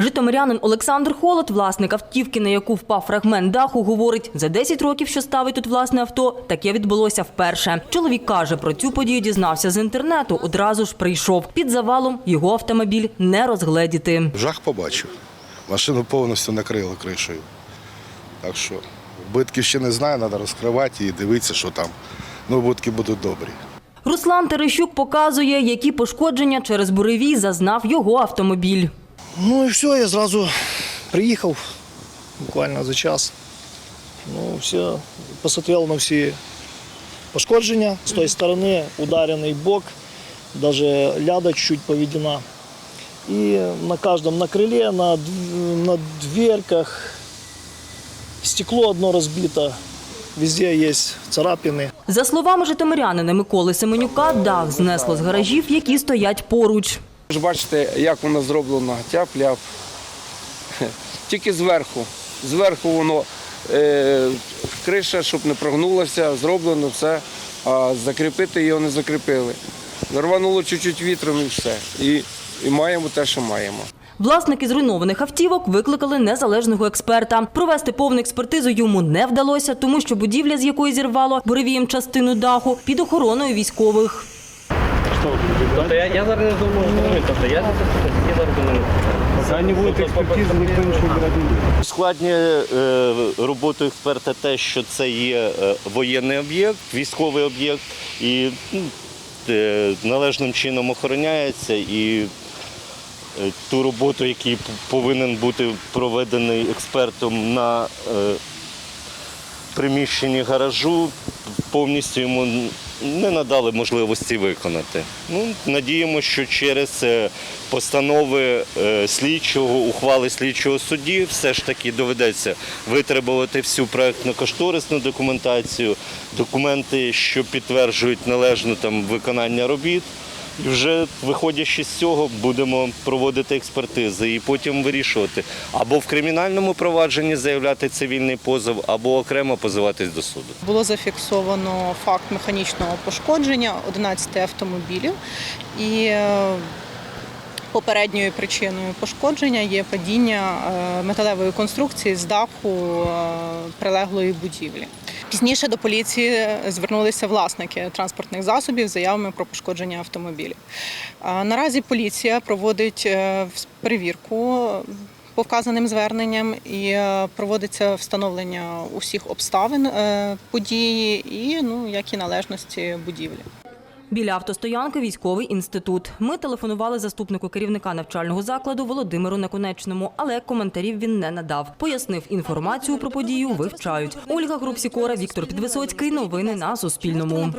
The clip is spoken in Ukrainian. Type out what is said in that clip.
Житомирянин Олександр Холод, власник автівки, на яку впав фрагмент даху, говорить, за 10 років, що ставить тут власне авто, таке відбулося вперше. Чоловік каже, про цю подію дізнався з інтернету, одразу ж прийшов. Під завалом його автомобіль не розгледіти. Жах побачив. Машину повністю накрило кришею. Так що вбитків ще не знаю, треба розкривати і дивитися, що там. Ну, вбитки будуть добрі. Руслан Терещук показує, які пошкодження через буревій зазнав його автомобіль. Ну і все, я зразу приїхав буквально за час. Ну, все, посмотрел на всі пошкодження. З тої сторони ударений бок, навіть ляда чуть поведена. І на кожному на крилі, на, на дверках стекло одно розбито, везде є царапини. За словами житомирянина Миколи Семенюка, дах знесло з гаражів, які стоять поруч. Ви бачите, як воно зроблено, тяп-ляп. Тільки зверху. Зверху воно е, криша, щоб не прогнулася, зроблено все, а закріпити його не закріпили. Рвануло чуть-чуть вітром і все. І, і маємо те, що маємо. Власники зруйнованих автівок викликали незалежного експерта. Провести повну експертизу йому не вдалося, тому що будівля, з якої зірвало буревієм частину даху, під охороною військових. Тобто я, я зараз не думаю, тобто я, я зараз думаю. Пока не будет экспертизы, никто ничего не будет. Ускладнює е, роботу експерта те, що це є е, воєнний об'єкт, військовий об'єкт, і ну, е, належним чином охороняється. І ту роботу, який повинен бути проведений експертом на приміщенні гаражу, повністю йому не надали можливості виконати. Ну, надіємося, що через е, постанови е, слідчого, ухвали слідчого судді, все ж таки доведеться витребувати всю проектно-кошторисну документацію, документи, що підтверджують належне там виконання робіт. Вже виходячи з цього, будемо проводити експертизи і потім вирішувати або в кримінальному провадженні заявляти цивільний позов, або окремо позиватись до суду. Було зафіксовано факт механічного пошкодження 11 автомобілів і е, попередньою причиною пошкодження є падіння е, металевої конструкції з даху е, прилеглої будівлі. Пізніше до поліції звернулися власники транспортних засобів з заявами про пошкодження автомобілів. Наразі поліція проводить е, перевірку по вказаним зверненням і е, проводиться встановлення усіх обставин е, події і ну як і належності будівлі. Біля автостоянки військовий інститут. Ми телефонували заступнику керівника навчального закладу Володимиру Наконечному, але коментарів він не надав. Пояснив, інформацію про подію вивчають. Ольга Групсікора, Віктор Підвисоцький. Новини на Суспільному.